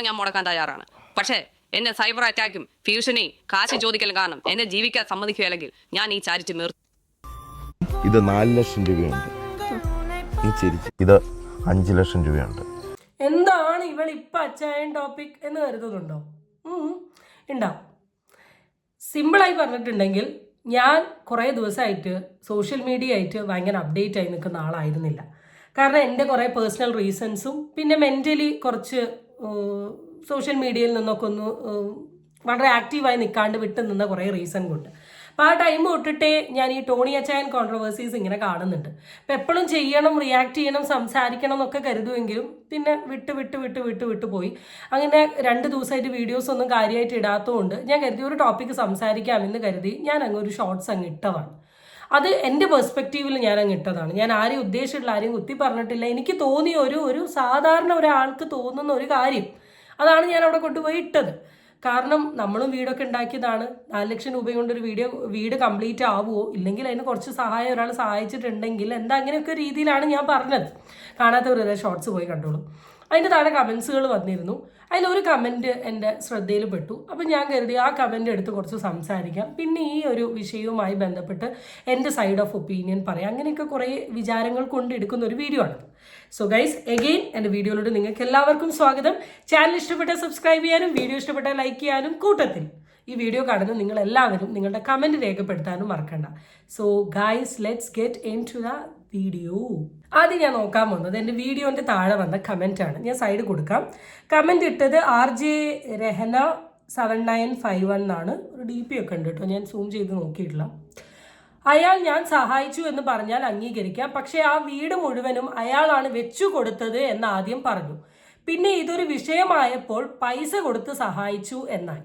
ഞാൻ മുടക്കാൻ തയ്യാറാണ്. പക്ഷേ എന്നെ സൈബർ അറ്റാക്കും ഫ്യൂഷനി കാശ് ചോദിക്കലും കാരണം എന്നെ ജീവിക്കാൻ സമ്മതിക്കുകയില്ലെങ്കിൽ ഞാൻ ഈ ചാരിറ്റി നിർത്തി ഇത് നാല് ലക്ഷം രൂപയുണ്ട്. ഈ ചിരിച്ച്. ഇത് അഞ്ച് ലക്ഷം രൂപയുണ്ട്. എന്താണ് ഇവൾ ഇപ്പം അച്ചായൻ ടോപ്പിക് എന്ന് കരുതുന്നുണ്ടോ? ഉണ്ടാവും. സിമ്പിളായി പറഞ്ഞിട്ടുണ്ടെങ്കിൽ ഞാൻ കുറേ ദിവസമായിട്ട് സോഷ്യൽ മീഡിയ ആയിട്ട് ഭയങ്കര അപ്ഡേറ്റ് ആയി നിൽക്കുന്ന ആളായിരുന്നില്ല. കാരണം എന്റെ കുറേ പേഴ്സണൽ റീസൺസും പിന്നെ മെന്റലി കുറച്ച് സോഷ്യൽ മീഡിയയിൽ നിന്നൊക്കെ ഒന്ന് വളരെ ആക്റ്റീവായി നിൽക്കാണ്ട് വിട്ടു നിന്ന കുറേ റീസൺ കൊണ്ട്. അപ്പോൾ ആ ടൈം തൊട്ടിട്ടേ ഞാൻ ഈ ടോണി അച്ചായൻ കോൺട്രവേഴ്സീസ് ഇങ്ങനെ കാണുന്നുണ്ട്. അപ്പോൾ എപ്പോഴും ചെയ്യണം റിയാക്ട് ചെയ്യണം സംസാരിക്കണം എന്നൊക്കെ കരുതുമെങ്കിലും പിന്നെ വിട്ട് വിട്ട് വിട്ട് വിട്ട് വിട്ട് പോയി. അങ്ങനെ രണ്ട് ദിവസമായിട്ട് വീഡിയോസ് ഒന്നും കാര്യമായിട്ട് ഇടാത്തതുകൊണ്ട് ഞാൻ കരുതി ഒരു ടോപ്പിക്ക് സംസാരിക്കാമെന്ന് കരുതി ഞാൻ അങ്ങ് ഒരു ഷോർട്സ് അങ്ങ് ഇട്ടതാണ്. അത് എന്റെ പെർസ്പെക്റ്റീവിൽ ഞാൻ അങ്ങ് ഇട്ടതാണ്. ഞാൻ ആരെയും ഉദ്ദേശിച്ചിട്ടുള്ള ആരെയും കുത്തി പറഞ്ഞിട്ടില്ല. എനിക്ക് തോന്നിയ ഒരു ഒരു സാധാരണ ഒരാൾക്ക് തോന്നുന്ന ഒരു കാര്യം അതാണ് ഞാൻ അവിടെ കൊണ്ടുപോയി ഇട്ടത്. കാരണം നമ്മളും വീടൊക്കെ ഉണ്ടാക്കിയതാണ്. നാല് ലക്ഷം രൂപ കൊണ്ട് ഒരു വീഡിയോ വീട് കംപ്ലീറ്റ് ആവുമോ ഇല്ലെങ്കിൽ അതിന് കുറച്ച് സഹായം ഒരാൾ സഹായിച്ചിട്ടുണ്ടെങ്കിൽ എന്താ അങ്ങനെയൊക്കെ രീതിയിലാണ് ഞാൻ പറഞ്ഞത്. കാണാത്തവരുടെ ഷോർട്സ് പോയി കണ്ടോളൂ. അതിന്റെ താഴെ കമൻസുകൾ വന്നിരുന്നു. അതിലൊരു കമന്റ് എന്റെ ശ്രദ്ധയിൽ പെട്ടു. അപ്പം ഞാൻ കരുതി ആ കമന്റ് എടുത്ത് കുറച്ച് സംസാരിക്കാം. പിന്നെ ഈ ഒരു വിഷയവുമായി ബന്ധപ്പെട്ട് എന്റെ സൈഡ് ഓഫ് ഒപ്പീനിയൻ പറയാം. അങ്ങനെയൊക്കെ കുറേ വിചാരങ്ങൾ കൊണ്ടെടുക്കുന്ന ഒരു വീഡിയോ ആണ്. സോ ഗൈസ് എഗെയിൻ എന്റെ വീഡിയോയിലൂടെ നിങ്ങൾക്ക് എല്ലാവർക്കും സ്വാഗതം. ചാനൽ ഇഷ്ടപ്പെട്ടാൽ സബ്സ്ക്രൈബ് ചെയ്യാനും വീഡിയോ ഇഷ്ടപ്പെട്ടാൽ ലൈക്ക് ചെയ്യാനും കൂട്ടത്തിൽ ഈ വീഡിയോ കാണുന്ന നിങ്ങൾ എല്ലാവരും നിങ്ങളുടെ കമന്റ് രേഖപ്പെടുത്താനും മറക്കണ്ട. So guys let's get into the video. ആദ്യം ഞാൻ നോക്കാൻ വന്നത് എന്റെ വീഡിയോന്റെ താഴെ വന്ന കമന്റ് ആണ്. ഞാൻ സൈഡ് കൊടുക്കാം. കമന്റ് ഇട്ടത് R J Rahana seven nine five one എന്നാണ്. ഒരു ഡി പി ഒക്കെ ഉണ്ട് കേട്ടോ. ഞാൻ സൂം ചെയ്ത് നോക്കിയിട്ടില്ല. അയാൾ ഞാൻ സഹായിച്ചു എന്ന് പറഞ്ഞാൽ അംഗീകരിക്കാം. പക്ഷേ ആ വീട് മുഴുവനും അയാളാണ് വെച്ചു കൊടുത്തത് എന്ന് ആദ്യം പറഞ്ഞു. പിന്നെ ഇതൊരു വിഷയമായപ്പോൾ പൈസ കൊടുത്ത് സഹായിച്ചു എന്നായി.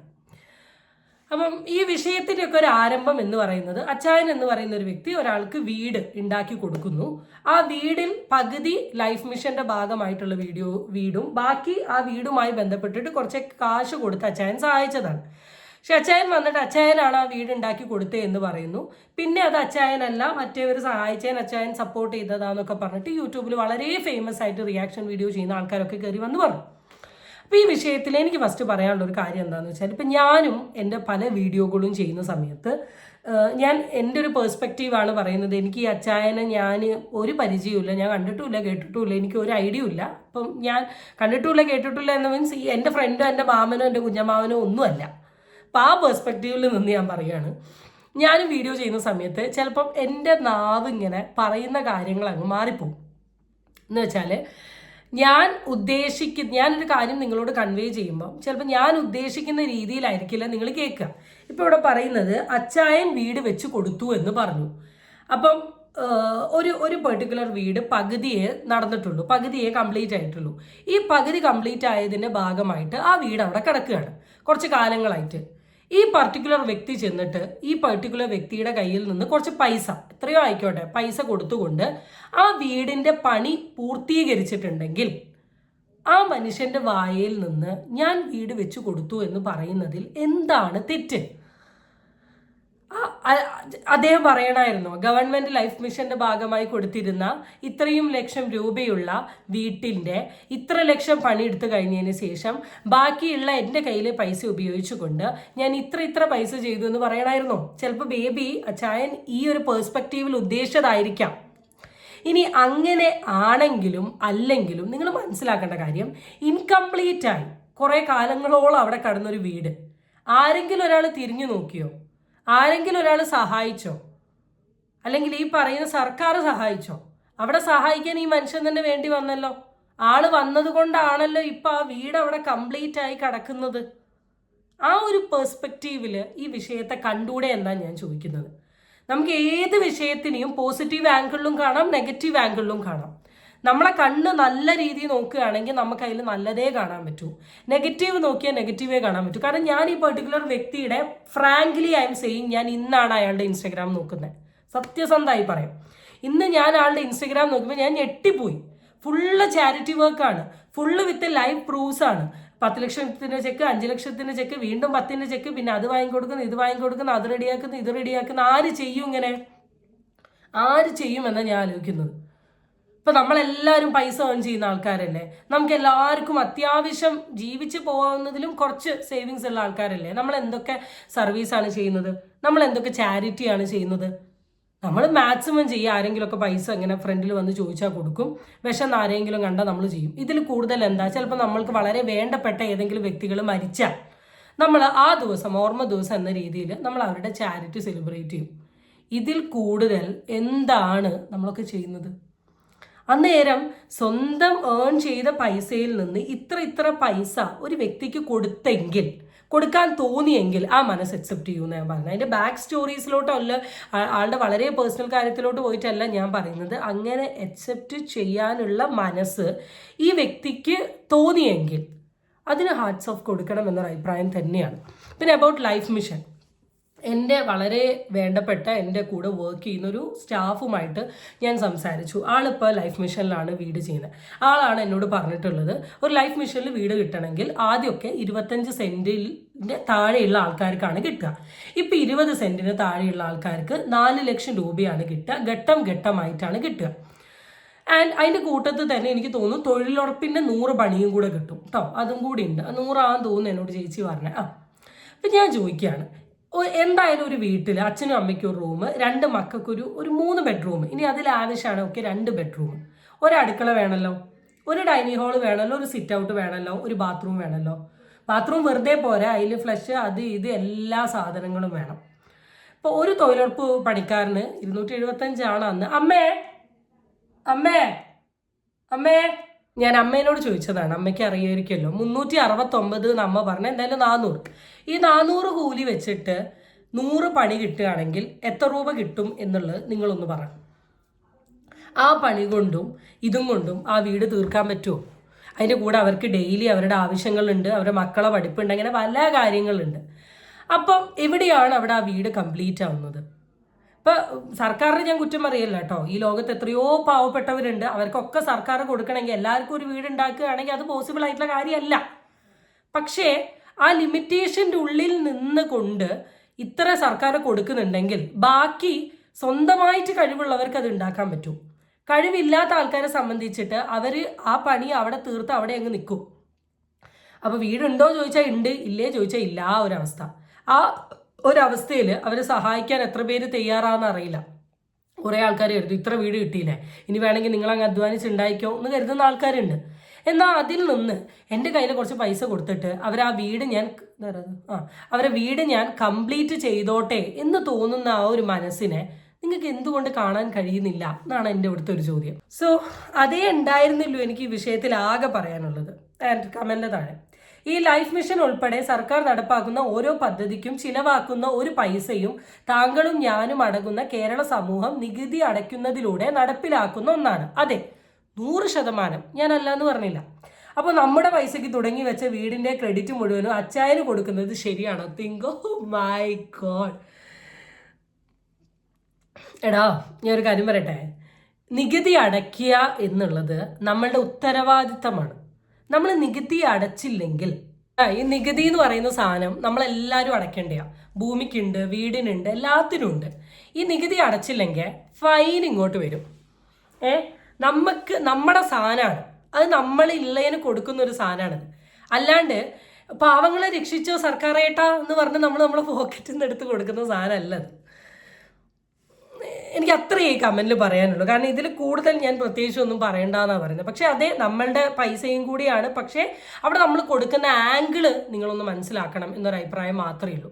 അപ്പം ഈ വിഷയത്തിന്റെയൊക്കെ ഒരു ആരംഭം എന്ന് പറയുന്നത് അച്ചായൻ എന്ന് പറയുന്ന ഒരു വ്യക്തി ഒരാൾക്ക് വീട് ഉണ്ടാക്കി കൊടുക്കുന്നു. ആ വീടിൽ പകുതി ലൈഫ് മിഷന്റെ ഭാഗമായിട്ടുള്ള വീഡിയോ വീടും ബാക്കി ആ വീടുമായി ബന്ധപ്പെട്ടിട്ട് കുറച്ച് കാശ് കൊടുത്ത് അച്ചായൻ സഹായിച്ചതാണ്. പക്ഷെ അച്ചായൻ വന്നിട്ട് അച്ചായനാണ് ആ വീട് ഉണ്ടാക്കി കൊടുത്തത് എന്ന് പറയുന്നു. പിന്നെ അത് അച്ചായനല്ല മറ്റേവർ സഹായിച്ചേൻ അച്ചായൻ സപ്പോർട്ട് ചെയ്തതാന്നൊക്കെ പറഞ്ഞിട്ട് യൂട്യൂബിൽ വളരെ ഫേമസ് ആയിട്ട് റിയാക്ഷൻ വീഡിയോ ചെയ്യുന്ന ആൾക്കാരൊക്കെ കയറി വന്ന് പറഞ്ഞു. അപ്പോൾ ഈ വിഷയത്തിൽ എനിക്ക് ഫസ്റ്റ് പറയാനുള്ള ഒരു കാര്യം എന്താണെന്ന് വെച്ചാൽ ഇപ്പം ഞാനും എന്റെ പല വീഡിയോകളും ചെയ്യുന്ന സമയത്ത് ഞാൻ എന്റെ ഒരു പേഴ്സ്പെക്റ്റീവാണ് പറയുന്നത്. എനിക്ക് ഈ അച്ചായനെ ഞാൻ ഒരു പരിചയമില്ല ഞാൻ കണ്ടിട്ടുമില്ല കേട്ടിട്ടുമില്ല. എനിക്ക് ഒരു ഐഡിയ ഇല്ല. അപ്പം ഞാൻ കണ്ടിട്ടുമില്ല കേട്ടിട്ടില്ല എന്ന് മീൻസ് ഈ എന്റെ ഫ്രണ്ടോ എന്റെ മാമനോ എന്റെ കുഞ്ഞമാമനോ ഒന്നുമല്ല. അപ്പം ആ പേഴ്സ്പെക്റ്റീവിൽ നിന്ന് ഞാൻ പറയുകയാണ്. ഞാൻ വീഡിയോ ചെയ്യുന്ന സമയത്ത് ചിലപ്പം എന്റെ നാവ് ഇങ്ങനെ പറയുന്ന കാര്യങ്ങൾ അങ്ങ് മാറിപ്പോകും എന്ന് വെച്ചാൽ ഞാൻ ഉദ്ദേശിക്കുന്ന ഞാനൊരു കാര്യം നിങ്ങളോട് കൺവേ ചെയ്യുമ്പോൾ ചിലപ്പോൾ ഞാൻ ഉദ്ദേശിക്കുന്ന രീതിയിലായിരിക്കില്ല നിങ്ങൾ കേൾക്കുക. ഇപ്പോൾ ഇവിടെ പറയുന്നത് അച്ചായൻ വീട് വെച്ച് കൊടുത്തു എന്ന് പറഞ്ഞു. അപ്പം ഒരു ഒരു പെർട്ടിക്കുലർ വീട് പകുതിയെ നടന്നിട്ടുള്ളൂ പകുതിയെ കംപ്ലീറ്റ് ആയിട്ടുള്ളൂ. ഈ പകുതി കംപ്ലീറ്റ് ആയതിന്റെ ഭാഗമായിട്ട് ആ വീട് അവിടെ കിടക്കുകയാണ് കുറച്ച് കാലങ്ങളായിട്ട്. ഈ പർട്ടിക്കുലർ വ്യക്തി ചെന്നിട്ട് ഈ പർട്ടിക്കുലർ വ്യക്തിയുടെ കയ്യിൽ നിന്ന് കുറച്ച് പൈസ എത്രയോ ആയിക്കോട്ടെ പൈസ കൊടുത്തുകൊണ്ട് ആ വീടിന്റെ പണി പൂർത്തീകരിച്ചിട്ടുണ്ടെങ്കിൽ ആ മനുഷ്യന്റെ വായയിൽ നിന്ന് ഞാൻ വീട് വെച്ച് കൊടുത്തു എന്ന് പറയുന്നതിൽ എന്താണ് തെറ്റ്? അദ്ദേഹം പറയണമായിരുന്നു ഗവൺമെന്റ് ലൈഫ് മിഷന്റെ ഭാഗമായി കൊടുത്തിരുന്ന ഇത്രയും ലക്ഷം രൂപയുള്ള വീട്ടിന്റെ ഇത്ര ലക്ഷം പണിയെടുത്ത് കഴിഞ്ഞതിന് ശേഷം ബാക്കിയുള്ള എന്റെ കയ്യിലെ പൈസ ഉപയോഗിച്ചുകൊണ്ട് ഞാൻ ഇത്ര ഇത്ര പൈസ ചെയ്തു എന്ന് പറയണമായിരുന്നു ചിലപ്പോൾ ബേബി അച്ചായൻ ഈ ഒരു പേഴ്സ്പെക്റ്റീവിൽ ഉദ്ദേശിച്ചതായിരിക്കാം. ഇനി അങ്ങനെ ആണെങ്കിലും അല്ലെങ്കിലും നിങ്ങൾ മനസ്സിലാക്കേണ്ട കാര്യം ഇൻകംപ്ലീറ്റ് ആയി. കുറേ കാലങ്ങളോളം അവിടെ കടന്നൊരു വീട്. ആരെങ്കിലും ഒരാൾ തിരിഞ്ഞു നോക്കിയോ? ആരെങ്കിലും ഒരാൾ സഹായിച്ചോ? അല്ലെങ്കിൽ ഈ പറയുന്ന സർക്കാർ സഹായിച്ചോ? അവിടെ സഹായിക്കാൻ ഈ മനുഷ്യൻ തന്നെ വേണ്ടി വന്നല്ലോ. ആൾ വന്നത് കൊണ്ടാണല്ലോ ഇപ്പം ആ വീട് അവിടെ കംപ്ലീറ്റ് ആയി കിടക്കുന്നത്. ആ ഒരു പെർസ്പെക്റ്റീവിൽ ഈ വിഷയത്തെ കണ്ടൂടെ എന്നാണ് ഞാൻ ചോദിക്കുന്നത്. നമുക്ക് ഏത് വിഷയത്തിനെയും പോസിറ്റീവ് ആംഗിളിലും കാണാം നെഗറ്റീവ് ആംഗിളിലും കാണാം. നമ്മളെ കണ്ണ് നല്ല രീതിയിൽ നോക്കുകയാണെങ്കിൽ നമുക്ക് അതിൽ നല്ലതേ കാണാൻ പറ്റൂ. നെഗറ്റീവ് നോക്കിയാൽ നെഗറ്റീവേ കാണാൻ പറ്റൂ. കാരണം ഞാൻ ഈ പെർട്ടിക്കുലർ വ്യക്തിയുടെ ഫ്രാങ്ക്ലി ഐ എം സെയിങ് ഞാൻ ഇന്നാണ് അയാളുടെ ഇൻസ്റ്റഗ്രാം നോക്കുന്നത്. സത്യസന്ധമായി പറയും. ഇന്ന് ഞാൻ ആളുടെ ഇൻസ്റ്റഗ്രാം നോക്കുമ്പോൾ ഞാൻ ഞെട്ടിപ്പോയി. ഫുള്ള് ചാരിറ്റി വർക്കാണ് ഫുള്ള് വിത്ത് ലൈവ് പ്രൂഫ്സ് ആണ്. പത്ത് ലക്ഷത്തിന്റെ ചെക്ക് അഞ്ച് ലക്ഷത്തിന്റെ ചെക്ക് വീണ്ടും പത്തിന്റെ ചെക്ക് പിന്നെ അത് വാങ്ങിക്കൊടുക്കുന്നു ഇത് വാങ്ങിക്കൊടുക്കുന്നു അത് റെഡിയാക്കുന്നു ഇത് റെഡിയാക്കുന്നു ആര് ചെയ്യും ഇങ്ങനെ? ആര് ചെയ്യുമെന്നാണ് ഞാൻ ആലോചിക്കുന്നത്. ഇപ്പൊ നമ്മളെല്ലാവരും പൈസ ഏൺ ചെയ്യുന്ന ആൾക്കാരല്ലേ? നമുക്ക് എല്ലാവർക്കും അത്യാവശ്യം ജീവിച്ച് പോകാവുന്നതിലും കുറച്ച് സേവിങ്സ് ഉള്ള ആൾക്കാരല്ലേ? നമ്മൾ എന്തൊക്കെ സർവീസാണ് ചെയ്യുന്നത്? നമ്മൾ എന്തൊക്കെ ചാരിറ്റിയാണ് ചെയ്യുന്നത്? നമ്മൾ മാക്സിമം ചെയ്യുക ആരെങ്കിലുമൊക്കെ പൈസ ഇങ്ങനെ ഫ്രണ്ടിൽ വന്ന് ചോദിച്ചാൽ കൊടുക്കും. വിഷം ആരെങ്കിലും കണ്ടാൽ നമ്മൾ ചെയ്യും. ഇതിൽ കൂടുതൽ എന്താ? ചിലപ്പോൾ നമ്മൾക്ക് വളരെ വേണ്ടപ്പെട്ട ഏതെങ്കിലും വ്യക്തികൾ മരിച്ചാൽ നമ്മൾ ആ ദിവസം ഓർമ്മ ദിവസം എന്ന രീതിയിൽ നമ്മൾ അവരുടെ ചാരിറ്റി സെലിബ്രേറ്റ് ചെയ്യും. ഇതിൽ കൂടുതൽ എന്താണ് നമ്മളൊക്കെ ചെയ്യുന്നത്? അന്നേരം സ്വന്തം ഏൺ ചെയ്ത പൈസയിൽ നിന്ന് ഇത്ര ഇത്ര പൈസ ഒരു വ്യക്തിക്ക് കൊടുത്തെങ്കിൽ കൊടുക്കാൻ തോന്നിയെങ്കിൽ ആ മനസ്സ് അക്സെപ്റ്റ് ചെയ്യുമെന്ന് ഞാൻ പറഞ്ഞത്. അതിന്റെ ബാക്ക് സ്റ്റോറീസിലോട്ടല്ല അല്ല ആളുടെ വളരെ പേഴ്സണൽ കാര്യത്തിലോട്ട് പോയിട്ടല്ല ഞാൻ പറയുന്നത്. അങ്ങനെ അക്സെപ്റ്റ് ചെയ്യാനുള്ള മനസ്സ് ഈ വ്യക്തിക്ക് തോന്നിയെങ്കിൽ അതിന് ഹാർട്ട്സ് ഓഫ് കൊടുക്കണം എന്നൊരു അഭിപ്രായം തന്നെയാണ്. പിന്നെ അബൌട്ട് ലൈഫ് മിഷൻ എന്റെ വളരെ വേണ്ടപ്പെട്ട എന്റെ കൂടെ വർക്ക് ചെയ്യുന്ന ഒരു സ്റ്റാഫുമായിട്ട് ഞാൻ സംസാരിച്ചു. ആളിപ്പോൾ ലൈഫ് മിഷനിലാണ് വീട് ചെയ്യുന്നത് ആളാണ് എന്നോട് പറഞ്ഞിട്ടുള്ളത്. ഒരു ലൈഫ് മിഷനിൽ വീട് കിട്ടണമെങ്കിൽ ആദ്യമൊക്കെ ഇരുപത്തഞ്ച് സെന്റിന്റെ താഴെയുള്ള ആൾക്കാർക്കാണ് കിട്ടുക. ഇപ്പം ഇരുപത് സെന്റിന് താഴെയുള്ള ആൾക്കാർക്ക് നാല് ലക്ഷം രൂപയാണ് കിട്ടുക. ഘട്ടം ഘട്ടമായിട്ടാണ് കിട്ടുക. ആൻഡ് അതിന്റെ കൂട്ടത്തിൽ തന്നെ എനിക്ക് തോന്നുന്നു തൊഴിലുറപ്പിന്റെ നൂറ് പണിയും കൂടെ കിട്ടും. കേട്ടോ അതും കൂടി ഉണ്ട്. നൂറാന്ന് തോന്നുന്നു എന്നോട് ചേച്ചി പറഞ്ഞത് ആ അപ്പം ഞാൻ ചോദിക്കുകയാണ്. എന്തായാലും ഒരു വീട്ടിൽ അച്ഛനും അമ്മയ്ക്കും ഒരു റൂം രണ്ട് മക്കൾക്കൊരു ഒരു മൂന്ന് ബെഡ്റൂം ഇനി അതിൽ ആവശ്യമാണ് ഓക്കെ രണ്ട് ബെഡ്റൂം ഒരു അടുക്കള വേണമല്ലോ ഒരു ഡൈനിങ് ഹാൾ വേണമല്ലോ ഒരു സിറ്റ് ഔട്ട് വേണമല്ലോ ഒരു ബാത്റൂം വേണമല്ലോ ബാത്റൂം വെറുതെ പോരാ അതിൽ ഫ്ലഷ് അത് ഇത് എല്ലാ സാധനങ്ങളും വേണം. ഇപ്പോൾ ഒരു തൊഴിലുറപ്പ് പണിക്കാരന് ഇരുന്നൂറ്റി എഴുപത്തഞ്ചാണ് അന്ന്. അമ്മേ അമ്മേ അമ്മേ ഞാൻ അമ്മേനോട് ചോദിച്ചതാണ്. അമ്മയ്ക്ക് അറിയായിരിക്കുമല്ലോ. മുന്നൂറ്റി അറുപത്തൊമ്പത് എന്ന് അമ്മ പറഞ്ഞ എന്തായാലും നാനൂറ് ഈ നാനൂറ് കൂലി വെച്ചിട്ട് നൂറ് പണി കിട്ടുകയാണെങ്കിൽ എത്ര രൂപ കിട്ടും എന്നുള്ളത് നിങ്ങളൊന്ന് പറയണം ആ പണി കൊണ്ടും ഇതും കൊണ്ടും ആ വീട് തീർക്കാൻ പറ്റുമോ? അതിന്റെ കൂടെ അവർക്ക് ഡെയിലി അവരുടെ ആവശ്യങ്ങളുണ്ട് അവരുടെ മക്കളെ പഠിപ്പുണ്ട് അങ്ങനെ പല കാര്യങ്ങളുണ്ട്. അപ്പം എവിടെയാണ് അവിടെ ആ വീട് കംപ്ലീറ്റ് ആവുന്നത്? ഇപ്പൊ സർക്കാരിന് ഞാൻ കുറ്റം പറയല്ല കേട്ടോ. ഈ ലോകത്ത് എത്രയോ പാവപ്പെട്ടവരുണ്ട്. അവർക്കൊക്കെ സർക്കാർ കൊടുക്കണമെങ്കിൽ എല്ലാവർക്കും ഒരു വീട് ഉണ്ടാക്കുകയാണെങ്കിൽ അത് പോസിബിൾ ആയിട്ടുള്ള കാര്യമല്ല. പക്ഷേ ആ ലിമിറ്റേഷന്റെ ഉള്ളിൽ നിന്ന് കൊണ്ട് ഇത്ര സർക്കാർ കൊടുക്കുന്നുണ്ടെങ്കിൽ ബാക്കി സ്വന്തമായിട്ട് കഴിവുള്ളവർക്ക് അത് ഉണ്ടാക്കാൻ പറ്റും. കഴിവില്ലാത്ത ആൾക്കാരെ സംബന്ധിച്ചിട്ട് അവർ ആ പണി അവിടെ തീർത്ത് അവിടെ അങ്ങ് നിൽക്കും. അപ്പോൾ വീടുണ്ടോ ചോദിച്ചാൽ ഉണ്ട് ഇല്ലേ ചോദിച്ചാൽ ഇല്ല ആ ഒരവസ്ഥ. ആ ഒരവസ്ഥയിൽ അവരെ സഹായിക്കാൻ എത്ര പേര് തയ്യാറാണെന്ന് അറിയില്ല. കുറേ ആൾക്കാർ കരുതും ഇത്ര വീട് കിട്ടിയില്ലേ ഇനി വേണമെങ്കിൽ നിങ്ങളങ്ങ് അധ്വാനിച്ചുണ്ടായിക്കോ എന്ന് കരുതുന്ന ആൾക്കാരുണ്ട്. എന്നാൽ അതിൽ നിന്ന്? എന്റെ കയ്യിൽ കുറച്ച് പൈസ കൊടുത്തിട്ട് അവർ ആ വീട് ഞാൻ ആ അവരെ വീട് ഞാൻ കംപ്ലീറ്റ് ചെയ്തോട്ടെ എന്ന് തോന്നുന്ന ആ ഒരു മനസ്സിനെ നിങ്ങൾക്ക് എന്തുകൊണ്ട് കാണാൻ കഴിയുന്നില്ല എന്നാണ് എന്റെ ഇവിടുത്തെ ഒരു ചോദ്യം. സോ അതേ ഉണ്ടായിരുന്നില്ലോ എനിക്ക് ഈ വിഷയത്തിൽ ആകെ പറയാനുള്ളത്. ആൻഡ് കമന്റ് താഴെ. ഈ ലൈഫ് മിഷൻ ഉൾപ്പെടെ സർക്കാർ നടപ്പാക്കുന്ന ഓരോ പദ്ധതിക്കും ചിലവാക്കുന്ന ഒരു പൈസയും താങ്കളും ഞാനും അടങ്ങുന്ന കേരള സമൂഹം നികുതി അടയ്ക്കുന്നതിലൂടെ നടപ്പിലാക്കുന്ന ഒന്നാണ്. അതെ നൂറ് ശതമാനം. ഞാനല്ല എന്ന് പറഞ്ഞില്ല. അപ്പോൾ നമ്മുടെ പൈസയ്ക്ക് തുടങ്ങി വെച്ച വീടിന്റെ ക്രെഡിറ്റ് മുഴുവനും അച്ചായന് കൊടുക്കുന്നത് ശരിയാണോ? തിങ്ക് ഓ മൈ ഗോഡ് എടാ ഞാൻ ഒരു കാര്യം പറയട്ടെ. നികുതി അടയ്ക്കുക എന്നുള്ളത് നമ്മളുടെ ഉത്തരവാദിത്തമാണ്. നമ്മൾ നികുതി അടച്ചില്ലെങ്കിൽ ഈ നികുതി എന്ന് പറയുന്ന സാധനം നമ്മളെല്ലാവരും അടയ്ക്കേണ്ടതാണ് ഭൂമിക്കുണ്ട് വീടിനുണ്ട് എല്ലാത്തിനും ഉണ്ട് ഈ നികുതി അടച്ചില്ലെങ്കിൽ ഫൈൻ ഇങ്ങോട്ട് വരും. ഏ? നമുക്ക് നമ്മുടെ സാധനമാണ് അത് നമ്മളിള്ളതിന് കൊടുക്കുന്ന ഒരു സാധനമാണത് അല്ലാണ്ട് പാവങ്ങളെ രക്ഷിച്ചോ സർക്കാരേട്ടാ എന്ന് പറഞ്ഞ് നമ്മൾ നമ്മളെ പോക്കറ്റിൽ നിന്ന് എടുത്ത് കൊടുക്കുന്ന സാധനമല്ല അത് എനിക്ക് അത്രയേ ഈ കമന്റിൽ പറയാനുള്ളൂ. കാരണം ഇതിൽ കൂടുതൽ ഞാൻ പ്രത്യേകിച്ച് ഒന്നും പറയണ്ടെന്നാണ് പറയുന്നത് പക്ഷേ അതേ നമ്മളുടെ പൈസയും കൂടിയാണ്. പക്ഷേ അവിടെ നമ്മൾ കൊടുക്കുന്ന ആംഗിൾ നിങ്ങളൊന്ന് മനസ്സിലാക്കണം എന്നൊരു അഭിപ്രായം മാത്രമേ ഉള്ളൂ.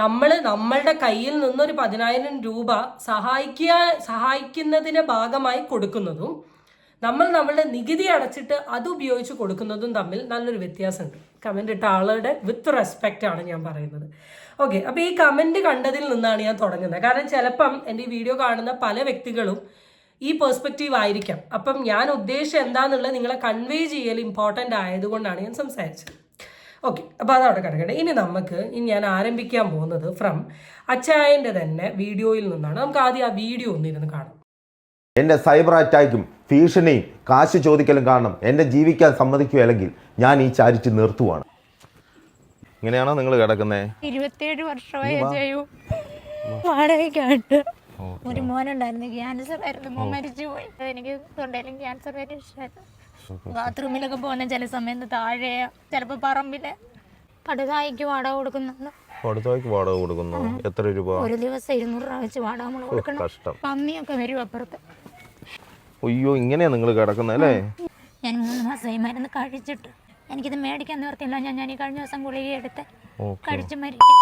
നമ്മൾ നമ്മളുടെ കയ്യിൽ നിന്നൊരു പതിനായിരം രൂപ സഹായിക്കുക സഹായിക്കുന്നതിന് ഭാഗമായി കൊടുക്കുന്നതും നമ്മൾ നമ്മളുടെ നികുതി അടച്ചിട്ട് അത് ഉപയോഗിച്ച് കൊടുക്കുന്നതും തമ്മിൽ നല്ലൊരു വ്യത്യാസമുണ്ട്. കമന്റ് ഇട്ട ആളുടെ വിത്ത് റെസ്പെക്റ്റ് ആണ് ഞാൻ പറയുന്നത്. ഓക്കെ അപ്പോൾ ഈ കമന്റ് കണ്ടതിൽ നിന്നാണ് ഞാൻ തുടങ്ങുന്നത്. കാരണം ചിലപ്പം എന്റെ ഈ വീഡിയോ കാണുന്ന പല വ്യക്തികളും ഈ പെർസ്പെക്റ്റീവ് ആയിരിക്കാം. അപ്പം ഞാൻ ഉദ്ദേശം എന്താണെന്നുള്ളത് നിങ്ങളെ കൺവേ ചെയ്യൽ ഇമ്പോർട്ടന്റ് ആയതുകൊണ്ടാണ് ഞാൻ സംസാരിച്ചത്. ഓക്കെ അപ്പോൾ അതവിടെ കിടക്കട്ടെ. ഇനി നമുക്ക് ഇനി ഞാൻ ആരംഭിക്കാൻ പോകുന്നത് ഫ്രം അച്ചായന്റെ തന്നെ വീഡിയോയിൽ നിന്നാണ്. നമുക്ക് ആദ്യം ആ വീഡിയോ ഒന്നിരുന്ന് കാണാം. എന്റെ സൈബർ അറ്റാക്കും ഭീഷണിയും കാശ് ചോദിക്കലും കാരണം എന്റെ ജീവിക്കാൻ സമ്മതിക്കുകയല്ലെങ്കിൽ ഞാൻ ഈ ചാരിറ്റി നിർത്തുവാണ്. ഇങ്ങനെയാണോ നിങ്ങൾ കിടക്കുന്നത് ഇരുപത്തിയേഴ് വർഷമായി ഒരു മോനുണ്ടായിരുന്നു ക്യാൻസർ ആയിരുന്നു. മോൻ മരിച്ചു പോയി എനിക്ക് തൊണ്ടയിലും ക്യാൻസർ വരെ ഇഷ്ടമായിരുന്നു ബാത്റൂമിലൊക്കെ പോകുന്ന ചില സമയത്ത് താഴെ ചിലപ്പോൾ പറമ്പിൽ പടുതായിക്ക് വാടക കൊടുക്കുന്നുണ്ട്. പടുതായിക്ക് വാടക കൊടുക്കുന്നു. എത്ര രൂപ? ഒരു ദിവസം ഇരുന്നൂറ് രൂപ വെച്ച് വാടക നമ്മൾ കൊടുക്കണം. കഷ്ടം. പന്നിയൊക്കെ വരും അപ്പുറത്ത്. അയ്യോ ഇങ്ങനെയാ നിങ്ങൾ കിടക്കുന്നല്ലേ ഞാൻ മൂന്ന് മാസമായി മരുന്ന് കഴിച്ചിട്ട് എനിക്കിത് മേടിക്കാൻ നിർത്തില്ല ഞാൻ ഞാൻ ഈ കഴിഞ്ഞ ദിവസം ഗുളിക എടുത്ത് കഴിച്ചു മരിക്കും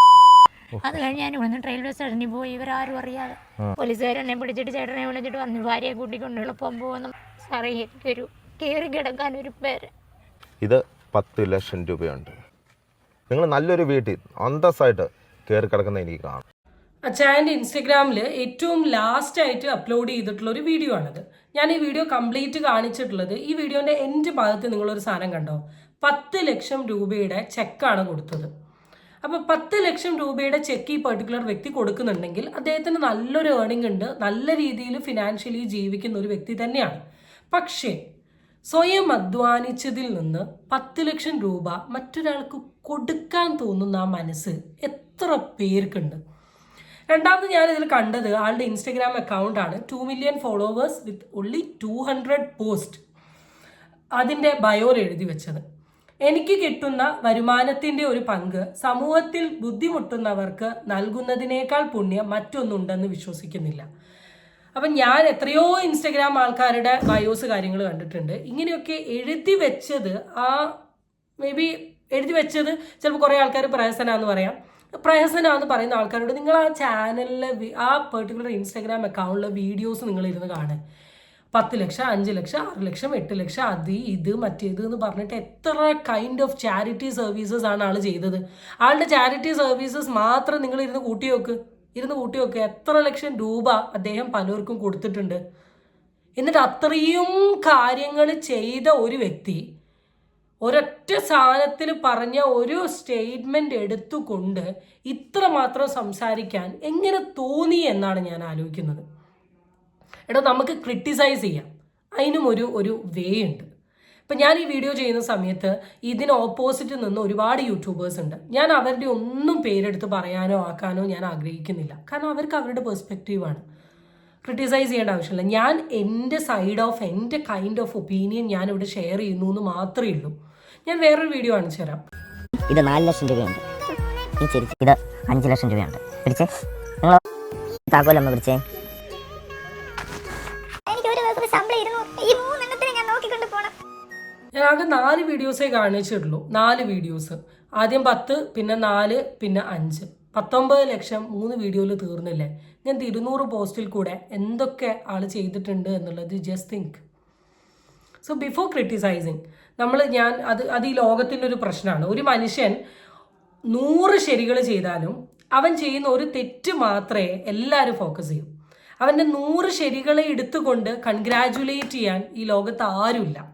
അത് കഴിഞ്ഞ് ഞാൻ ഇവിടുന്ന് റെയിൽവേ സ്റ്റേഷനിൽ പോയി. ഇവരാരും അറിയാതെ പോലീസുകാരെന്നെ പിടിച്ചിട്ട് ചേട്ടനെ വിളിച്ചിട്ട് വന്നു. ഭാര്യയെ കൂട്ടിക്കൊണ്ട് എളുപ്പം പോകുന്നു. സാറേ എനിക്കൊരു കയറി കിടക്കാൻ ഒരു പേര്. ഇത് പത്ത് ലക്ഷം രൂപയുണ്ട്. നിങ്ങൾ നല്ലൊരു വീട്ടിൽ അന്തസ്സായിട്ട് കയറി കിടക്കുന്ന എനിക്ക് കാണാം. അച്ചായന്റെ ഇൻസ്റ്റഗ്രാമിൽ ഏറ്റവും ലാസ്റ്റ് ആയിട്ട് അപ്ലോഡ് ചെയ്തിട്ടുള്ള ഒരു വീഡിയോ ആണിത്. ഞാൻ ഈ വീഡിയോ കംപ്ലീറ്റ് കാണിച്ചിട്ടുള്ളത് ഈ വീഡിയോന്റെ എന്റെ ഭാഗത്ത് നിങ്ങളൊരു സാധനം കണ്ടോ? പത്ത് ലക്ഷം രൂപയുടെ ചെക്കാണ് കൊടുത്തത്. അപ്പോൾ പത്ത് ലക്ഷം രൂപയുടെ ചെക്ക് ഈ പെർട്ടിക്കുലർ വ്യക്തി കൊടുക്കുന്നുണ്ടെങ്കിൽ അദ്ദേഹത്തിന് നല്ലൊരു ഏർണിംഗ് ഉണ്ട് നല്ല രീതിയിൽ ഫിനാൻഷ്യലി ജീവിക്കുന്ന ഒരു വ്യക്തി തന്നെയാണ്. പക്ഷേ സ്വയം അധ്വാനിച്ചതിൽ നിന്ന് പത്ത് ലക്ഷം രൂപ മറ്റൊരാൾക്ക് കൊടുക്കാൻ തോന്നുന്ന ആ മനസ്സ് എത്ര പേർക്കുണ്ട്? രണ്ടാമത് ഞാൻ ഇതിൽ കണ്ടത് ആളുടെ Instagram അക്കൗണ്ടാണ് two million followers with only two hundred post അതിന്റെ ബയോർ എഴുതി വെച്ചത്. എനിക്ക് കിട്ടുന്ന വരുമാനത്തിന്റെ ഒരു പങ്ക് സമൂഹത്തിൽ ബുദ്ധിമുട്ടുന്നവർക്ക് നൽകുന്നതിനേക്കാൾ പുണ്യം മറ്റൊന്നുണ്ടെന്ന് വിശ്വസിക്കുന്നില്ല. അപ്പം ഞാൻ എത്രയോ ഇൻസ്റ്റഗ്രാം ആൾക്കാരുടെ ബയോസ് കാര്യങ്ങൾ കണ്ടിട്ടുണ്ട്. ഇങ്ങനെയൊക്കെ എഴുതി വെച്ചത് ആ മേ ബി എഴുതി വെച്ചത് ചിലപ്പോൾ കുറേ ആൾക്കാർ പ്രഹസനാന്ന് പറയാം. പ്രഹസനാന്ന് പറയുന്ന ആൾക്കാരോട് നിങ്ങൾ ആ ചാനലിലെ ആ പെർട്ടിക്കുലർ ഇൻസ്റ്റാഗ്രാം അക്കൗണ്ടിലെ വീഡിയോസ് നിങ്ങൾ ഇരുന്ന് കാണുക. പത്ത് ലക്ഷം അഞ്ച് ലക്ഷം ആറ് ലക്ഷം എട്ട് ലക്ഷം അത് ഇത് മറ്റേത് എന്ന് പറഞ്ഞിട്ട് എത്ര കൈൻഡ് ഓഫ് ചാരിറ്റി സർവീസസ് ആണ് ആൾ ചെയ്തത്. ആളുടെ ചാരിറ്റി സർവീസസ് മാത്രം നിങ്ങൾ ഇരുന്ന് കൂട്ടി നോക്ക്. ഇരുന്ന് കൂട്ടി നോക്കുക എത്ര ലക്ഷം രൂപ അദ്ദേഹം പലർക്കും കൊടുത്തിട്ടുണ്ട്. എന്നിട്ട് അത്രയും കാര്യങ്ങൾ ചെയ്ത ഒരു വ്യക്തി ഒരൊറ്റ സാധനത്തിൽ പറഞ്ഞ ഒരു സ്റ്റേറ്റ്മെന്റ് എടുത്തുകൊണ്ട് ഇത്രമാത്രം സംസാരിക്കാൻ എങ്ങനെ തോന്നി എന്നാണ് ഞാൻ ആലോചിക്കുന്നത്. എടാ നമുക്ക് ക്രിട്ടിസൈസ് ചെയ്യാം. അതിനും ഒരു ഒരു വേ ഉണ്ട്. ഇപ്പം ഞാൻ ഈ വീഡിയോ ചെയ്യുന്ന സമയത്ത് ഇതിന് ഓപ്പോസിറ്റ് നിന്ന് ഒരുപാട് യൂട്യൂബേഴ്സ് ഉണ്ട്. ഞാൻ അവരുടെ ഒന്നും പേരെടുത്ത് പറയാനോ ആക്കാനോ ഞാൻ ആഗ്രഹിക്കുന്നില്ല. കാരണം അവർക്ക് അവരുടെ പെർസ്പെക്റ്റീവാണ് ക്രിട്ടിസൈസ് ചെയ്യേണ്ട ആവശ്യമില്ല. ഞാൻ എന്റെ സൈഡ് ഓഫ് എന്റെ കൈൻഡ് ഓഫ് ഒപ്പീനിയൻ ഞാൻ ഇവിടെ ഷെയർ ചെയ്യുന്നു എന്ന് മാത്രമേ ഉള്ളൂ. ഞാൻ വേറൊരു വീഡിയോ കാണിച്ചു തരാം. ഇത് നാല് ലക്ഷം രൂപയുണ്ട്. ഈ ചിരിച്ച് ഇത് അഞ്ച് ലക്ഷം രൂപയുണ്ട്. പിടിച്ചേ. നിങ്ങൾ താക്കോലമ്മ പിടിച്ചേ. എനിക്ക് ഒരു ദിവസം ശമ്പളം ഇരുന്നൂറ് ഞാൻ ആകെ നാല് വീഡിയോസേ കാണിച്ചിട്ടുള്ളൂ. നാല് വീഡിയോസ്. ആദ്യം പത്ത് പിന്നെ നാല് പിന്നെ അഞ്ച്. പത്തൊമ്പത് ലക്ഷം മൂന്ന് വീഡിയോയിൽ തീർന്നില്ലേ? ഞാൻ ഇരുന്നൂറ് പോസ്റ്റിൽ കൂടെ എന്തൊക്കെ ആൾ ചെയ്തിട്ടുണ്ട് എന്നുള്ളത് just think so before criticising നമ്മൾ ഞാൻ അത് അത് ഈ ലോകത്തിന്റെ ഒരു പ്രശ്നമാണ്. ഒരു മനുഷ്യൻ നൂറ് ശരികൾ ചെയ്താലും അവൻ ചെയ്യുന്ന ഒരു തെറ്റ് മാത്രമേ എല്ലാവരും ഫോക്കസ് ചെയ്യൂ. അവന്റെ നൂറ് ശരികളെ എടുത്തുകൊണ്ട് കൺഗ്രാജുലേറ്റ് ചെയ്യാൻ ഈ ലോകത്ത് ആരുമില്ല.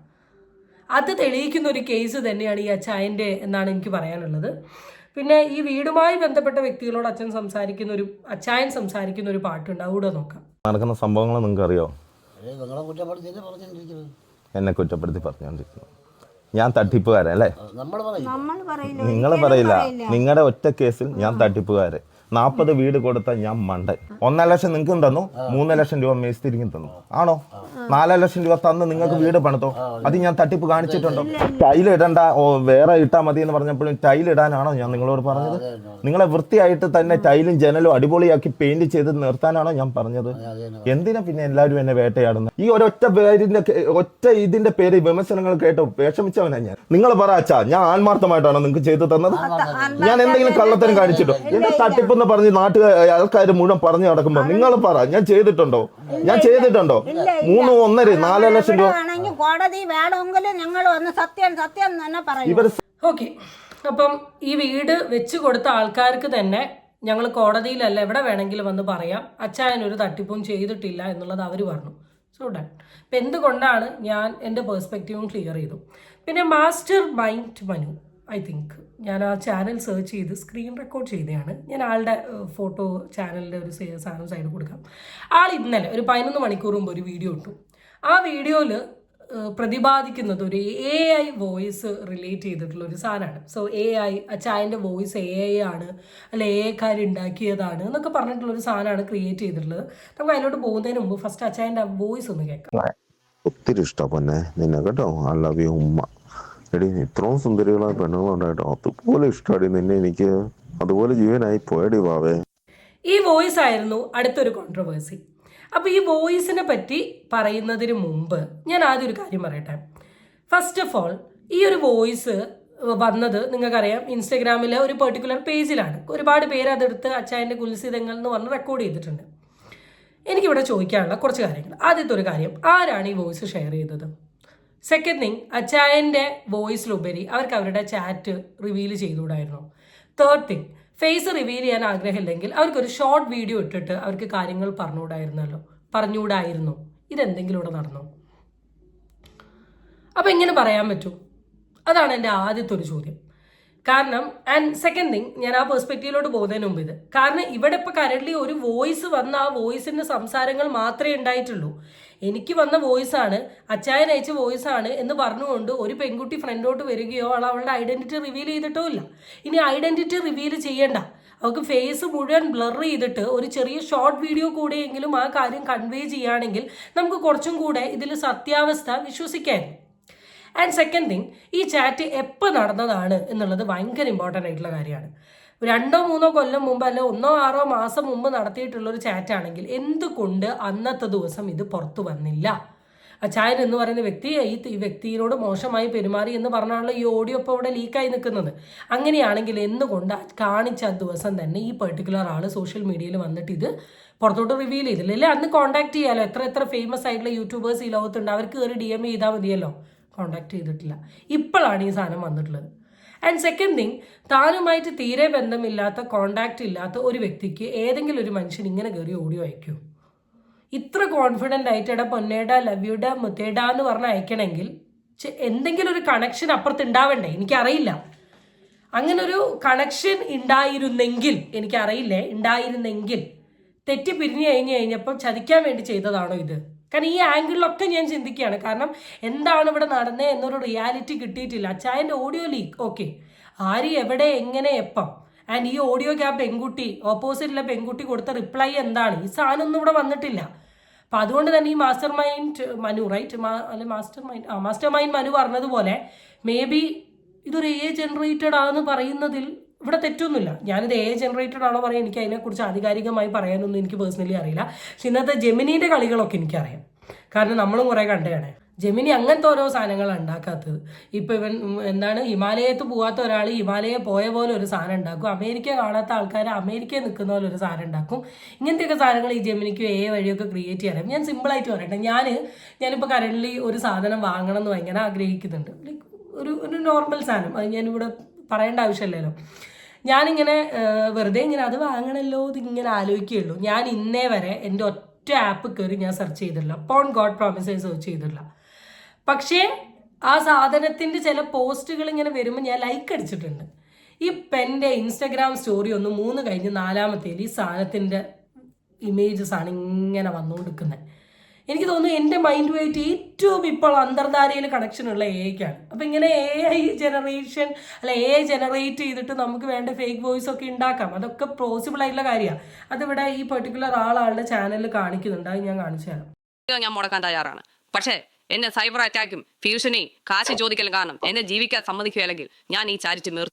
അത് തെളിയിക്കുന്ന ഒരു കേസ് തന്നെയാണ് ഈ അച്ചായന്റെ എന്നാണ് എനിക്ക് പറയാനുള്ളത്. പിന്നെ ഈ വീടുമായി ബന്ധപ്പെട്ട വ്യക്തികളോട് അച്ഛൻ സംസാരിക്കുന്ന ഒരു അച്ചായൻ സംസാരിക്കുന്ന ഒരു പാട്ടുണ്ട്. അവിടെ നോക്കാം. നടക്കുന്ന സംഭവങ്ങൾ നിങ്ങൾക്ക് അറിയോ എന്നെ കുറ്റപ്പെടുത്തി പറഞ്ഞുകൊണ്ടിരിക്കുന്നു ഞാൻ തട്ടിപ്പുകാരൻ അല്ലേ? നമ്മൾ പറയും നിങ്ങൾ പറയില്ല. നിങ്ങളുടെ ഒറ്റ കേസിൽ ഞാൻ തട്ടിപ്പുകാരൻ. നാൽപ്പത് വീട് കൊടുത്ത ഞാൻ മണ്ടൻ. ഒന്നര ലക്ഷം നിങ്ങൾക്കും തന്നു മൂന്നര ലക്ഷം രൂപ മേസ്തിരിക്കും തന്നു. ആണോ? നാല് ലക്ഷം രൂപ തന്ന് നിങ്ങൾക്ക് വീട് പണിതോ അത് ഞാൻ തട്ടിപ്പ് കാണിച്ചിട്ടുണ്ടോ? ടൈൽ ഇടണ്ട ഓ വേറെ ഇട്ടാ മതി എന്ന് പറഞ്ഞപ്പോഴും ടൈൽ ഇടാനാണോ ഞാൻ നിങ്ങളോട് പറഞ്ഞത്? നിങ്ങളെ വൃത്തിയായിട്ട് തന്നെ ടൈലും ജനലും അടിപൊളിയാക്കി പെയിന്റ് ചെയ്ത് നിർത്താനാണോ ഞാൻ പറഞ്ഞത്? എന്തിനാ പിന്നെ എല്ലാവരും എന്നെ വേട്ടയാടുന്നത് ഈ ഒരൊറ്റ പേരിന്റെ ഒറ്റ ഇതിന്റെ പേര് വിമർശനങ്ങൾ കേട്ടോ വിഷമിച്ചവനാ ഞാൻ. നിങ്ങൾ പറ അച്ഛാ ഞാൻ ആത്മാർത്ഥമായിട്ടാണോ നിങ്ങൾക്ക് ചെയ്തു തന്നത്? ഞാൻ എന്തെങ്കിലും കള്ളത്തരം കാണിച്ചിട്ടോ എന്റെ തട്ടിപ്പെന്ന് പറഞ്ഞ് നാട്ടുകാർ ആൾക്കാർ മുഴുവൻ പറഞ്ഞു നടക്കുമ്പോ നിങ്ങൾ പറ. ഞാൻ ചെയ്തിട്ടുണ്ടോ? ഞാൻ ചെയ്തിട്ടുണ്ടോ? മൂന്ന് ഒന്നര നാല് ലക്ഷം രൂപ ആണെങ്കിൽ കോടതി വേണമെങ്കിൽ ഞങ്ങൾ ഒന്ന് സത്യം സത്യം തന്നെ പറയും. ഇവർ ഓക്കെ. അപ്പം ഈ വീട് വെച്ച് കൊടുത്ത ആൾക്കാർക്ക് തന്നെ ഞങ്ങൾ കോടതിയിലല്ല എവിടെ വേണമെങ്കിലും വന്ന് പറയാം. അച്ഛായൻ ഒരു തട്ടിപ്പും ചെയ്തിട്ടില്ല എന്നുള്ളത് അവർ പറഞ്ഞു. സോ ഡൺ അപ്പം എന്തുകൊണ്ടാണ് ഞാൻ എന്റെ പേഴ്സ്പെക്റ്റീവും ക്ലിയർ ചെയ്തു? പിന്നെ master mind Manu I think ഞാൻ ആ ചാനൽ സെർച്ച് ചെയ്ത് സ്ക്രീൻ റെക്കോർഡ് ചെയ്തതാണ് ഞാൻ ആളുടെ ഫോട്ടോ ചാനലിന്റെ ഒരു സാധനം സൈഡ് കൊടുക്കാം. ആൾ ഇന്നലെ ഒരു പതിനൊന്ന് മണിക്കൂർ മുമ്പ് ഒരു വീഡിയോ ഇട്ടു. ആ വീഡിയോയിൽ പ്രതിപാദിക്കുന്നത് ഒരു എ ഐ വോയിസ് റിലേറ്റ് ചെയ്തിട്ടുള്ള ഒരു സാധനമാണ്. സോ എ ഐ അച്ചായന്റെ വോയിസ് എ ഐ ആണ് അല്ല എ ഐക്കാർ ഉണ്ടാക്കിയതാണ് എന്നൊക്കെ പറഞ്ഞിട്ടുള്ള ഒരു സാധനമാണ് ക്രിയേറ്റ് ചെയ്തിട്ടുള്ളത്. നമുക്ക് അതിലോട്ട് പോകുന്നതിന് മുമ്പ് ഫസ്റ്റ് അച്ചായന്റെ വോയിസ് ഒന്ന് കേൾക്കാം. ഒത്തിരി ഇഷ്ടം പൊന്നെ. നിന്നെ കേട്ടോ ഐ ലവ് യു ഉമ്മ. എടി ഇത്രയും സുന്ദരികളായ പെണ്ണുങ്ങളുണ്ടായിട്ടോ അതുപോലെ ഇഷ്ടമാടി നിന്നെ എനിക്ക്. അതുപോലെ ജീവനായി പോയടി വാവേ ഈ വോയിസ് ആയിരുന്നു അടുത്തൊരു കോൺട്രവേഴ്സി അപ്പോൾ ഈ വോയിസിനെ പറ്റി പറയുന്നതിന് മുമ്പ് ഞാൻ ആദ്യം ഒരു കാര്യം പറയട്ടെ. ഫസ്റ്റ് ഓഫ് ഓൾ ഈ ഒരു വോയിസ് വന്നത് നിങ്ങൾക്കറിയാം ഇൻസ്റ്റഗ്രാമിലെ ഒരു പെർട്ടിക്കുലർ പേജിലാണ് ഒരുപാട് പേര് അതെടുത്ത് അച്ചായന്റെ കുൽസിതങ്ങൾ എന്ന് പറഞ്ഞ് റെക്കോർഡ് ചെയ്തിട്ടുണ്ട്. എനിക്കിവിടെ ചോദിക്കാനുള്ള കുറച്ച് കാര്യങ്ങൾ. ആദ്യത്തെ ഒരു കാര്യം ആരാണ് ഈ വോയിസ് ഷെയർ ചെയ്തത്? സെക്കൻഡ് തിങ് അച്ചായന്റെ വോയിസിലുപരി അവർക്ക് അവരുടെ ചാറ്റ് റിവീൽ ചെയ്തുകൂടായിരുന്നു. തേർഡ് തിങ് ഫേസ് റിവീൽ ചെയ്യാൻ ആഗ്രഹമില്ലെങ്കിൽ അവർക്കൊരു ഷോർട്ട് വീഡിയോ ഇട്ടിട്ട് അവർക്ക് കാര്യങ്ങൾ പറഞ്ഞുകൂടായിരുന്നല്ലോ. പറഞ്ഞുകൂടായിരുന്നു. ഇതെന്തെങ്കിലും ഇവിടെ നടന്നു? അപ്പോൾ എങ്ങനെ പറയാൻ പറ്റും. അതാണ് എന്റെ ആദ്യത്തെ ഒരു ചോദ്യം. കാരണം ആൻഡ് സെക്കൻഡ് തിങ് ഞാൻ ആ പെർസ്പെക്റ്റീവിലോട്ട് പോകുന്നതിന് മുമ്പ് ഇത്. കാരണം ഇവിടെ ഇപ്പോൾ കരണ്ട്ലി ഒരു വോയിസ് വന്ന ആ വോയിസിന്റെ സംസാരങ്ങൾ മാത്രമേ ഉണ്ടായിട്ടുള്ളൂ. എനിക്ക് വന്ന വോയിസ് ആണ് അച്ചായൻ അയച്ച വോയിസ് ആണ് എന്ന് പറഞ്ഞുകൊണ്ട് ഒരു പെൺകുട്ടി ഫ്രണ്ടോട്ട് വരികയോ അവൾ അവളുടെ ഐഡന്റിറ്റി റിവീൽ ചെയ്തിട്ടോ ഇല്ല. ഇനി ഐഡന്റിറ്റി റിവീൽ ചെയ്യേണ്ട. അവൾക്ക് ഫേസ് മുഴുവൻ ബ്ലർ ചെയ്തിട്ട് ഒരു ചെറിയ ഷോർട്ട് വീഡിയോ കൂടെയെങ്കിലും ആ കാര്യം കൺവേ ചെയ്യുകയാണെങ്കിൽ നമുക്ക് കുറച്ചും കൂടെ ഇതിൽ സത്യാവസ്ഥ വിശ്വസിക്കായിരുന്നു ആൻഡ് സെക്കൻഡ് തിങ് ഈ ചാറ്റ് എപ്പോൾ നടന്നതാണ് എന്നുള്ളത് ഭയങ്കര ഇമ്പോർട്ടന്റ് ആയിട്ടുള്ള കാര്യമാണ്. രണ്ടോ മൂന്നോ കൊല്ലം മുമ്പ് അല്ലെ ഒന്നോ ആറോ മാസം മുമ്പ് നടത്തിയിട്ടുള്ള ഒരു ചാറ്റ് ആണെങ്കിൽ എന്തുകൊണ്ട് അന്നത്തെ ദിവസം ഇത് പുറത്തു വന്നില്ല? അച്ചായൻ എന്ന് പറയുന്ന വ്യക്തി ഈ വ്യക്തിയോട് മോശമായി പെരുമാറി എന്ന് പറഞ്ഞാണല്ലോ ഈ ഓഡിയോ ഇപ്പോൾ ഇവിടെ ലീക്കായി നിൽക്കുന്നത്. അങ്ങനെയാണെങ്കിൽ എന്തുകൊണ്ട് കാണിച്ച ദിവസം തന്നെ ഈ പെർട്ടിക്കുലർ ആൾ സോഷ്യൽ മീഡിയയിൽ വന്നിട്ട് ഇത് പുറത്തോട്ട് റിവീൽ ചെയ്തില്ല? അല്ലേ അന്ന് കോൺടാക്ട് ചെയ്യാലോ? എത്ര എത്ര ഫേമസ് ആയിട്ടുള്ള യൂട്യൂബേഴ്സ് ഈ ലോകത്തുണ്ട്. അവർക്ക് കയറി ഡി എം ചെയ്താൽ മതിയല്ലോ. കോൺടാക്ട് ചെയ്തിട്ടില്ല. ഇപ്പോഴാണ് ഈ സാധനം വന്നിട്ടുള്ളത്. ആൻഡ് സെക്കൻഡ് തിങ് താനുമായിട്ട് തീരെ ബന്ധമില്ലാത്ത കോണ്ടാക്റ്റ് ഇല്ലാത്ത ഒരു വ്യക്തിക്ക് ഏതെങ്കിലും ഒരു മനുഷ്യൻ ഇങ്ങനെ കയറി ഓഡിയോ അയക്കൂ. ഇത്ര കോൺഫിഡന്റ് ആയിട്ട് എടാ പൊന്നേട ഡാ മുത്തേട എന്ന് പറഞ്ഞ് അയക്കണമെങ്കിൽ എന്തെങ്കിലും ഒരു കണക്ഷൻ അപ്പുറത്ത് ഉണ്ടാവണ്ടേ എനിക്കറിയില്ല. അങ്ങനെ ഒരു കണക്ഷൻ ഉണ്ടായിരുന്നെങ്കിൽ എനിക്കറിയില്ലേ ഉണ്ടായിരുന്നെങ്കിൽ തെറ്റി പിരിഞ്ഞു കഴിഞ്ഞ് കഴിഞ്ഞപ്പോൾ ചതിക്കാൻ വേണ്ടി ചെയ്തതാണോ ഇത്? കാരണം ഈ ആംഗിളിലൊക്കെ ഞാൻ ചിന്തിക്കുകയാണ്. കാരണം എന്താണ് ഇവിടെ നടന്നത് എന്നൊരു റിയാലിറ്റി കിട്ടിയിട്ടില്ല. അച്ചായന്റെ ഓഡിയോ ലീക്ക് ഓക്കെ ആര് എവിടെ എങ്ങനെ എപ്പം? ആൻഡ് ഈ ഓഡിയോ ആ പെൺകുട്ടി ഓപ്പോസിറ്റിലെ പെൺകുട്ടി കൊടുത്ത റിപ്ലൈ എന്താണ്? ഈ സാധനം ഒന്നും ഇവിടെ വന്നിട്ടില്ല. അപ്പം അതുകൊണ്ട് തന്നെ ഈ മാസ്റ്റർ മൈൻഡ് മനു റൈറ്റ് അല്ലെ മാസ്റ്റർ മൈൻഡ് ആ മാസ്റ്റർ മൈൻഡ് മനു പറഞ്ഞതുപോലെ മേ ബി ഇതൊരു എ ജനറേറ്റഡ് ആണെന്ന് പറയുന്നതിൽ ഇവിടെ തെറ്റൊന്നുമില്ല. ഞാനിത് എ ജനറേറ്റഡ് ആണോ പറയാൻ എനിക്ക് അതിനെക്കുറിച്ച് ആധികാരികമായി പറയാനൊന്നും എനിക്ക് പേഴ്സണലി അറിയില്ല. പക്ഷെ ഇന്നത്തെ ജെമിനീന്റെ കളികളൊക്കെ എനിക്കറിയാം. കാരണം നമ്മളും കുറേ കണ്ടതാണ്. ജെമിനി അങ്ങനത്തെ ഓരോ സാധനങ്ങളാണ് ഉണ്ടാക്കാത്തത്. ഇപ്പോൾ ഇവൻ എന്താണ് ഹിമാലയത്ത് പോകാത്ത ഒരാൾ ഹിമാലയ പോയ പോലെ ഒരു സാധനം ഉണ്ടാക്കും. അമേരിക്ക കാണാത്ത ആൾക്കാർ അമേരിക്കയിൽ നിൽക്കുന്ന പോലെ ഒരു സാധനം ഉണ്ടാക്കും. ഇങ്ങനത്തെയൊക്കെ സാധനങ്ങൾ ഈ ജെമിനിക്ക് ഏ വഴിയൊക്കെ ക്രിയേറ്റ് ചെയ്യാൻ ഞാൻ സിമ്പിളായിട്ട് പറയട്ടെ. ഞാൻ ഞാനിപ്പോൾ കറന്റ് ഒരു സാധനം വാങ്ങണം എന്ന് ഭയങ്കര ആഗ്രഹിക്കുന്നുണ്ട്. ലൈക്ക് ഒരു ഒരു നോർമൽ സാധനം. അത് ഞാനിവിടെ പറയേണ്ട ആവശ്യമില്ലല്ലോ. ഞാനിങ്ങനെ വെറുതെ ഇങ്ങനെ അത് വാങ്ങണമല്ലോ ഇതിങ്ങനെ ആലോചിക്കുകയുള്ളൂ. ഞാൻ ഇന്നേ വരെ എന്റെ ഒറ്റ ആപ്പ് കയറി ഞാൻ സെർച്ച് ചെയ്തിട്ടില്ല. പോൺ ഗോഡ് പ്രോമിസ് സെർച്ച് ചെയ്തിട്ടില്ല. പക്ഷേ ആ സാധനത്തിന്റെ ചില പോസ്റ്റുകൾ ഇങ്ങനെ വരുമ്പോൾ ഞാൻ ലൈക്ക് അടിച്ചിട്ടുണ്ട്. ഈ പെന്റെ ഇൻസ്റ്റഗ്രാം സ്റ്റോറി ഒന്ന് മൂന്ന് കഴിഞ്ഞ് നാലാമത്തേൽ ഈ സാധനത്തിന്റെ ഇമേജസ് ആണ് ഇങ്ങനെ വന്നുകൊണ്ടിരിക്കുന്നത്. എനിക്ക് തോന്നുന്നു എന്റെ മൈൻഡ് വെയിറ്റ് ഏറ്റവും ഇപ്പോൾ അന്തർധാരയിൽ കണക്ഷൻ ഉള്ള എ ഐക്കാണ് അപ്പം ഇങ്ങനെ എ ഐ ജനറേഷൻ അല്ല എ ഐ ജനറേറ്റ് ചെയ്തിട്ട് നമുക്ക് വേണ്ട ഫേക്ക് വോയിസ് ഒക്കെ ഉണ്ടാക്കാം. അതൊക്കെ പോസിബിൾ ആയിട്ടുള്ള കാര്യമാണ്. അതിവിടെ ഈ പെർട്ടിക്കുലർ ആളാളുടെ ചാനലിൽ കാണിക്കുന്നുണ്ട്. അത് ഞാൻ കാണിച്ചു തരാം. ഞാൻ മുടക്കാൻ തയ്യാറാണ്. പക്ഷേ എന്നെ സൈബർ അറ്റാക്കും ഫ്യൂഷനെയും കാശ് ചോദിക്കലും കാരണം എന്നെ ജീവിക്കാൻ സമ്മതിക്കുകയില്ലെങ്കിൽ ഞാൻ ഈ ചാരിറ്റി നിർ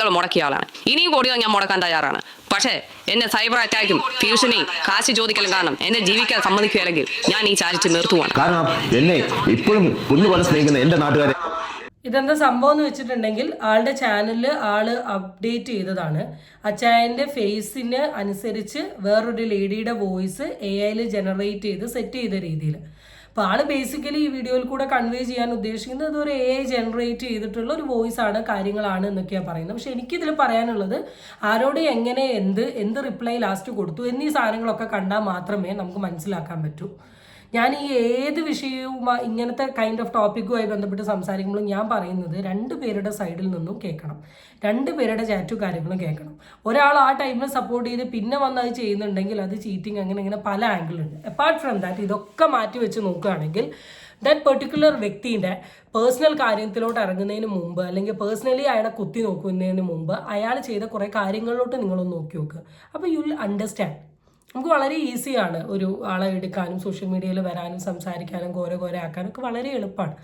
കൾ മുടക്കിയ ആളാണ്. ഇനിയും കൂടിയോ ഞാൻ മുടക്കാൻ തയ്യാറാണ്. പക്ഷേ എന്നെ സൈബർ അറ്റാക്കും ഭീഷണിയും കാശ് ചോദിക്കലും കാരണം എന്നെ ജീവിക്കാൻ സമ്മതിക്കുകയില്ലെങ്കിൽ ഞാൻ ഈ ചാരിറ്റി നിർത്തുവാണ്. കാരണം എന്നെ ഇപ്പോഴും സ്നേഹിക്കുന്ന എന്റെ നാട്ടുകാരെ ഇതെന്താ സംഭവം എന്ന് വെച്ചിട്ടുണ്ടെങ്കിൽ ആളുടെ ചാനലിൽ ആൾ അപ്ഡേറ്റ് ചെയ്തതാണ്. അച്ചായന്റെ ഫേസിന് അനുസരിച്ച് വേറൊരു ലേഡിയുടെ വോയിസ് എ ഐയിൽ ജനറേറ്റ് ചെയ്ത് സെറ്റ് ചെയ്ത രീതിയിൽ അപ്പോൾ ആൾ ബേസിക്കലി ഈ വീഡിയോയിൽ കൂടെ കൺവേ ചെയ്യാൻ ഉദ്ദേശിക്കുന്നത് ഒരു എ ജനറേറ്റ് ചെയ്തിട്ടുള്ള ഒരു വോയിസ് ആണ് കാര്യങ്ങളാണ് എന്നൊക്കെയാണ് പറയുന്നത്. പക്ഷെ എനിക്കിതിൽ പറയാനുള്ളത് ആരോട് എങ്ങനെ എന്ത് എന്ത് റിപ്ലൈ ലാസ്റ്റ് കൊടുത്തു എന്നീ സാധനങ്ങളൊക്കെ കണ്ടാൽ മാത്രമേ നമുക്ക് മനസ്സിലാക്കാൻ പറ്റൂ. ഞാൻ ഈ ഏത് വിഷയവും ഇങ്ങനത്തെ കൈൻഡ് ഓഫ് ടോപ്പിക്കുമായി ബന്ധപ്പെട്ട് സംസാരിക്കുമ്പോഴും ഞാൻ പറയുന്നത് രണ്ട് പേരുടെ സൈഡിൽ നിന്നും കേൾക്കണം. രണ്ട് പേരുടെ ചാറ്റും കാര്യങ്ങളും കേൾക്കണം. ഒരാൾ ആ ടൈമിൽ സപ്പോർട്ട് ചെയ്ത് പിന്നെ വന്ന് അത് ചെയ്യുന്നുണ്ടെങ്കിൽ അത് ചീറ്റിംഗ് അങ്ങനെ ഇങ്ങനെ പല ആംഗിളുണ്ട് അപ്പാർട്ട് ഫ്രം ദാറ്റ് ഇതൊക്കെ മാറ്റി വെച്ച് നോക്കുകയാണെങ്കിൽ ദാറ്റ് പെർട്ടിക്കുലർ വ്യക്തിന്റെ പേഴ്സണൽ കാര്യത്തിലോട്ട് ഇറങ്ങുന്നതിന് മുമ്പ് അല്ലെങ്കിൽ പേഴ്സണലി അയാളെ കുത്തി നോക്കുന്നതിന് മുമ്പ് അയാൾ ചെയ്ത കുറേ കാര്യങ്ങളിലോട്ട് നിങ്ങളൊന്ന് നോക്കി നോക്കുക അപ്പോൾ യു വിൽ അണ്ടർസ്റ്റാൻഡ് നമുക്ക് വളരെ ഈസിയാണ് ഒരു ആളെ എടുക്കാനും സോഷ്യൽ മീഡിയയിൽ വരാനും സംസാരിക്കാനും കോരെ കോരെ ആക്കാനും ഒക്കെ വളരെ എളുപ്പമാണ്.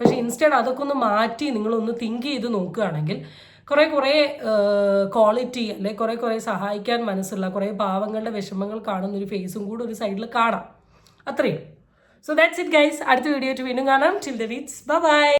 പക്ഷേ ഇൻസ്റ്റഡ് അതൊക്കെ ഒന്ന് മാറ്റി നിങ്ങളൊന്ന് തിങ്ക് ചെയ്ത് നോക്കുകയാണെങ്കിൽ കുറേ കുറേ ക്വാളിറ്റി അല്ലെ കുറേ കുറേ സഹായിക്കാൻ മനസ്സുള്ള കുറേ പാവങ്ങളുടെ വിഷമങ്ങൾ കാണുന്ന ഒരു ഫേസും കൂടെ ഒരു സൈഡിൽ കാണാം. അത്രയും സോ ദാറ്റ്സ് ഇറ്റ് ഗൈസ് അടുത്ത വീഡിയോ വീണ്ടും കാണാം. ചിൽ ദ വീറ്റ്സ് ബൈ